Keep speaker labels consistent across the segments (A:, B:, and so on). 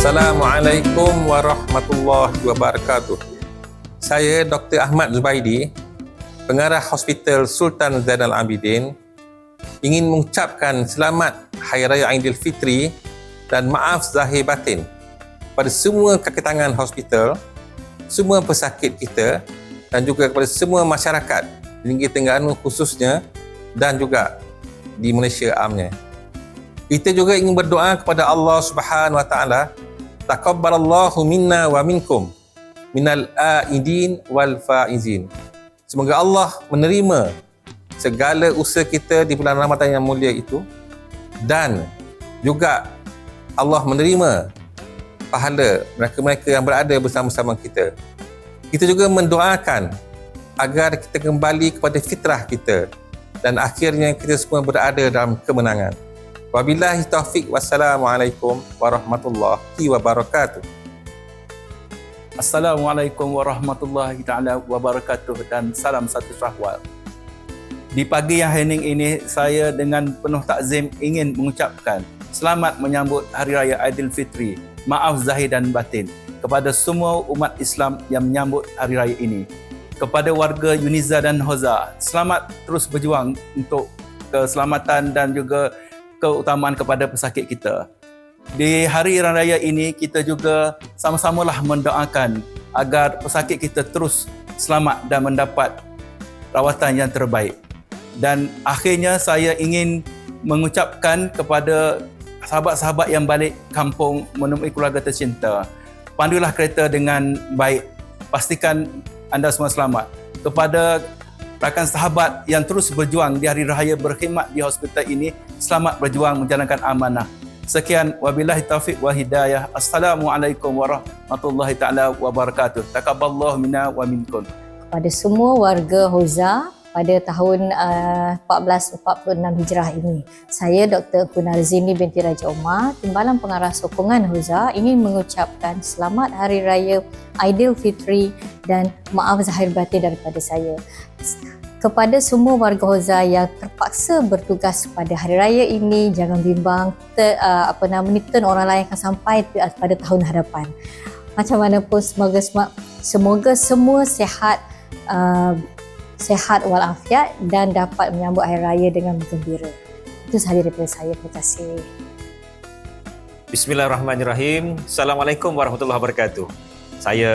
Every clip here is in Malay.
A: Assalamualaikum warahmatullahi wabarakatuh. Saya Dr. Ahmad Zubaidi, pengarah Hospital Sultan Zainal Abidin, ingin mengucapkan selamat Hari Raya Aidilfitri dan maaf zahir batin pada semua kakitangan hospital, semua pesakit kita dan juga kepada semua masyarakat di Negeri Terengganu khususnya dan juga di Malaysia amnya. Kita juga ingin berdoa kepada Allah Subhanahu Wa Taala, taqabbalallahu minna wa minkum minal aidin wal faizin. Semoga Allah menerima segala usaha kita di bulan Ramadan yang mulia itu dan juga Allah menerima pahala mereka-mereka yang berada bersama-sama kita. Kita juga mendoakan agar kita kembali kepada fitrah kita dan akhirnya kita semua berada dalam kemenangan. Wabillahi taufik wassalamualaikum warahmatullahi wabarakatuh.
B: Assalamualaikum warahmatullahi taala wabarakatuh dan salam satu sahwal. Di pagi yang hening ini saya dengan penuh takzim ingin mengucapkan selamat menyambut Hari Raya Aidilfitri. Maaf zahir dan batin kepada semua umat Islam yang menyambut hari raya ini. Kepada warga Yuniza dan Hoza, selamat terus berjuang untuk keselamatan dan juga keutamaan kepada pesakit kita. Di hari raya ini kita juga sama-samalah mendoakan agar pesakit kita terus selamat dan mendapat rawatan yang terbaik. Dan akhirnya saya ingin mengucapkan kepada sahabat-sahabat yang balik kampung menemui keluarga tercinta. Pandulah kereta dengan baik. Pastikan anda semua selamat. Kepada rakan sahabat yang terus berjuang di hari raya berkhidmat di hospital ini, selamat berjuang menjalankan amanah. Sekian wabillahi taufik wa hidayah. Assalamualaikum warahmatullahi taala wabarakatuh. Takabballahu minna wa minkum.
C: Pada semua warga Hoza, pada tahun uh, 1446 Hijrah ini. Saya Dr. Kunarzini binti Raja Omar, Timbalan Pengarah Sokongan Huza ingin mengucapkan selamat Hari Raya Aidilfitri dan maaf zahir batin daripada saya. Kepada semua warga Hoza yang terpaksa bertugas pada hari raya ini, jangan bimbang ter, uh, apa nama ni turn orang lain akan sampai pada tahun hadapan. Macam mana pun semoga semoga semua sihat uh, sehat walafiat dan dapat menyambut hari raya dengan bergembira. Itu sahaja daripada saya. Terima kasih.
D: Bismillahirrahmanirrahim. Assalamualaikum warahmatullahi wabarakatuh. Saya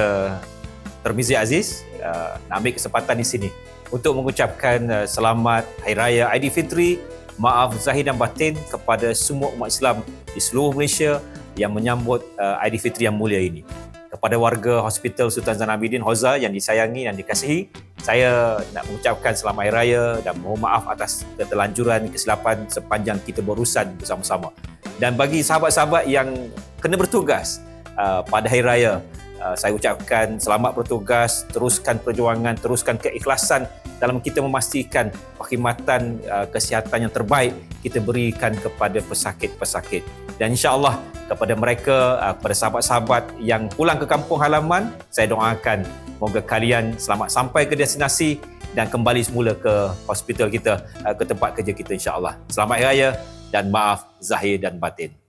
D: Termizi Aziz uh, nak ambil kesempatan di sini untuk mengucapkan uh, selamat Hari Raya Aidilfitri, maaf zahir dan batin kepada semua umat Islam di seluruh Malaysia yang menyambut uh, Aidilfitri yang mulia ini. Kepada warga Hospital Sultan Zainabidin Hoza yang disayangi dan dikasihi, saya nak mengucapkan selamat hari raya dan mohon maaf atas keterlanjuran kesilapan sepanjang kita berurusan bersama-sama. Dan bagi sahabat-sahabat yang kena bertugas uh, pada hari raya, uh, saya ucapkan selamat bertugas, teruskan perjuangan, teruskan keikhlasan dalam kita memastikan perkhidmatan uh, kesihatan yang terbaik kita berikan kepada pesakit-pesakit. Dan insya-Allah kepada mereka, uh, kepada sahabat-sahabat yang pulang ke kampung halaman, saya doakan Moga kalian selamat sampai ke destinasi dan kembali semula ke hospital kita, uh, ke tempat kerja kita insya-Allah. Selamat hari raya dan maaf zahir dan batin.